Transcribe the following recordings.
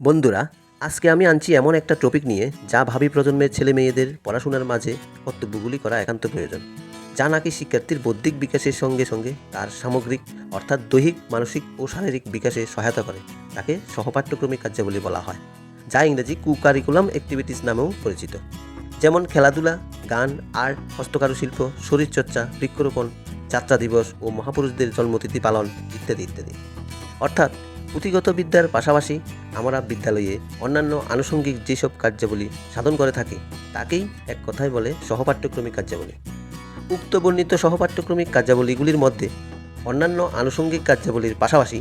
বন্ধুরা, আজকে আমি আনছি এমন একটা টপিক নিয়ে যা ভাবি প্রজন্মের ছেলে মেয়েদের পড়াশোনার মাঝে কর্তব্যগুলি করা একান্ত প্রয়োজন। যা নাকি শিক্ষার্থীর বৌদ্ধিক বিকাশের সঙ্গে সঙ্গে তার সামগ্রিক অর্থাৎ দৈহিক, মানসিক ও শারীরিক বিকাশে সহায়তা করে, তাকে সহপাঠ্যক্রমিক কার্যাবলী বলা হয়, যা ইংরেজি কুকারিকুলাম অ্যাক্টিভিটিস নামেও পরিচিত। যেমন খেলাধুলা, গান, আর্ট, হস্তকারুশিল্প, শরীরচর্চা, বৃক্ষরোপণ, যাত্রা দিবস ও মহাপুরুষদের জন্মতিথি পালন ইত্যাদি ইত্যাদি। অর্থাৎ পুঁথিগত বিদ্যার পাশাপাশি আমরা বিদ্যালয়ে অন্যান্য আনুষঙ্গিক যেসব কার্যাবলী সাধন করে থাকি, তাকেই এক কথায় বলে সহপাঠ্যক্রমিক কার্যাবলী। উক্ত বর্ণিত সহপাঠ্যক্রমিক কার্যাবলীগুলির মধ্যে অন্যান্য আনুষঙ্গিক কার্যাবলীর পাশাপাশি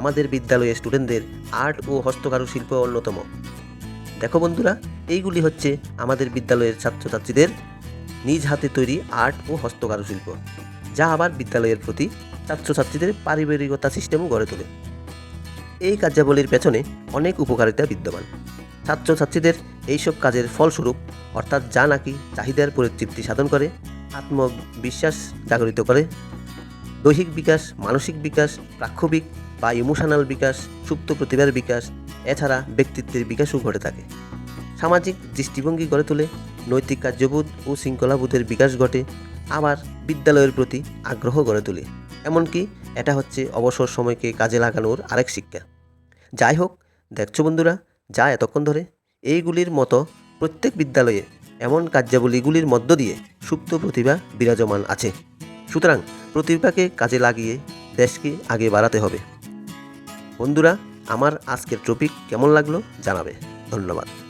আমাদের বিদ্যালয়ে স্টুডেন্টদের আর্ট ও হস্তকারু শিল্প অন্যতম। দেখো বন্ধুরা, এইগুলি হচ্ছে আমাদের বিদ্যালয়ের ছাত্রছাত্রীদের নিজ হাতে তৈরি আর্ট ও হস্তকারু শিল্প যা আবার বিদ্যালয়ের প্রতি ছাত্রছাত্রীদের পারিবারিকতা সিস্টেমও গড়ে তোলে। এই কার্যাবলীর পেছনে অনেক উপকারিতা বিদ্যমান। ছাত্রছাত্রীদের এইসব কাজের ফলস্বরূপ, অর্থাৎ যা নাকি চাহিদার পরিতৃপ্তি সাধন করে, আত্মবিশ্বাস জাগরিত করে। দৈহিক বিকাশ, মানসিক বিকাশ প্রাক্ষবিক বা ইমোশনাল বিকাশ, সুপ্ত প্রতিভার বিকাশ, এছাড়া ব্যক্তিত্বের বিকাশও ঘটে থাকে। সামাজিক দৃষ্টিভঙ্গি গড়ে তোলে নৈতিক কার্যবোধ ও শৃঙ্খলাবোধের বিকাশ ঘটে আবার বিদ্যালয়ের প্রতি আগ্রহ গড়ে তোলে। এমনকি এটা হচ্ছে অবসর সময়কে কাজে লাগানোর আরেক শিক্ষা। যাই হোক, দেখছ বন্ধুরা, যা এতক্ষণ ধরে। এইগুলির মতো প্রত্যেক বিদ্যালয়ে এমন কার্যাবলীগুলির মধ্য দিয়ে সুপ্ত প্রতিভা বিরাজমান আছে। সুতরাং প্রতিভাকে কাজে লাগিয়ে দেশকে আগে বাড়াতে হবে। বন্ধুরা, আমার আজকের টপিক কেমন লাগল জানাবে। ধন্যবাদ।